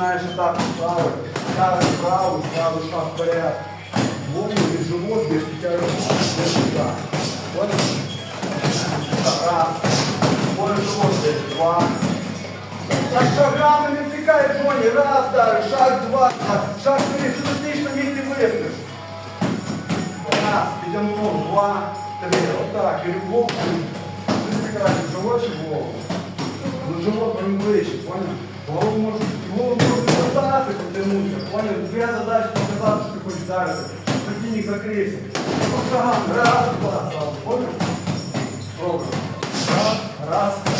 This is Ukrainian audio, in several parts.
починаєш атаку вправо, ставиш вправо, ставиш шаг вперед. Голову від живот, без підтягуєш до сюди. Понял? Раз. Понял, живот десь. Два. Так шагами не втікає, Джоні. Раз, далі, шаг, два. Шаг три. Ти стоїш на місці виснеш. Раз, підтягнув, два, три. Отак. І голову. Ти стикаєш живот чи голову? Ну живот прям ближче, понял? Голову можу, вдарити. Противник закрився. Раз, два, понял? Пробуй. Раз, два, раз.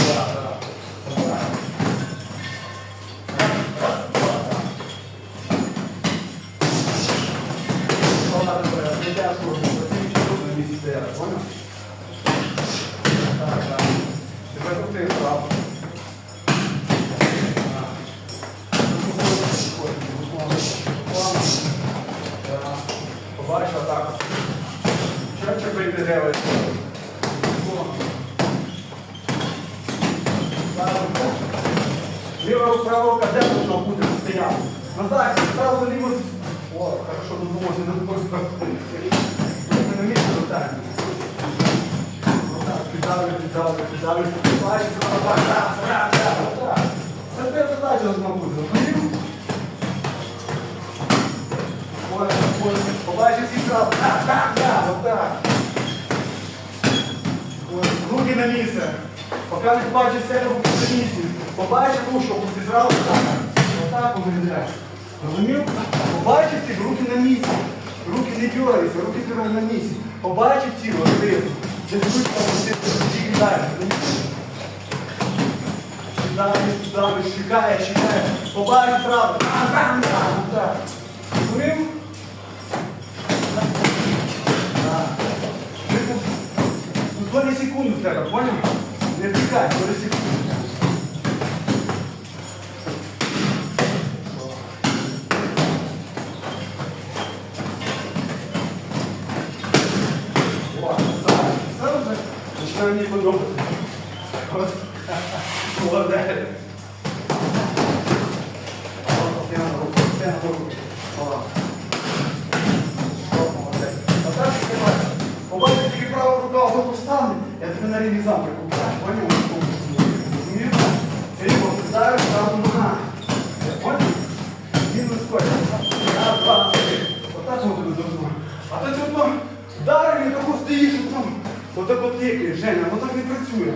Побачив атаку. Чотче бити левою. Ліва рука, де должна бути стояти? Назад, сразу ліво. О, хорошо, ну можна, не просто. На місце ротаємо. Отак, піддавлю, піддавлю, піддавлю. Бачиш, раз, раз, Побачиш і зразу. Так, так, так, отак. Руки на місце. Поки не побачиш себе, на місці. Побачиш рушу, ти зразу так. Отак виглядаєш. Розумів? Побачив ці руки на місці. Руки не дергаються, руки тебе на місці. Побачив тіло, ти. Звуть там, ти кидаєш. Кидаєш, кидаєш, чекаєш, чекаєш. Побачив отак. Розумів? Ти на руку, ти на руку. О. А так ти бачиш, побачиш тільки права рука в руку стане, тебе на рівні замки купляю. Поняв? Розумієш? Рівно кидаєш, там нога. Поняв? Раз, два, три. Отак воно тобі должно. А ти тут ну, вдарив і таку стоїш, там, отак от тикаєш, Женя, отак не працює.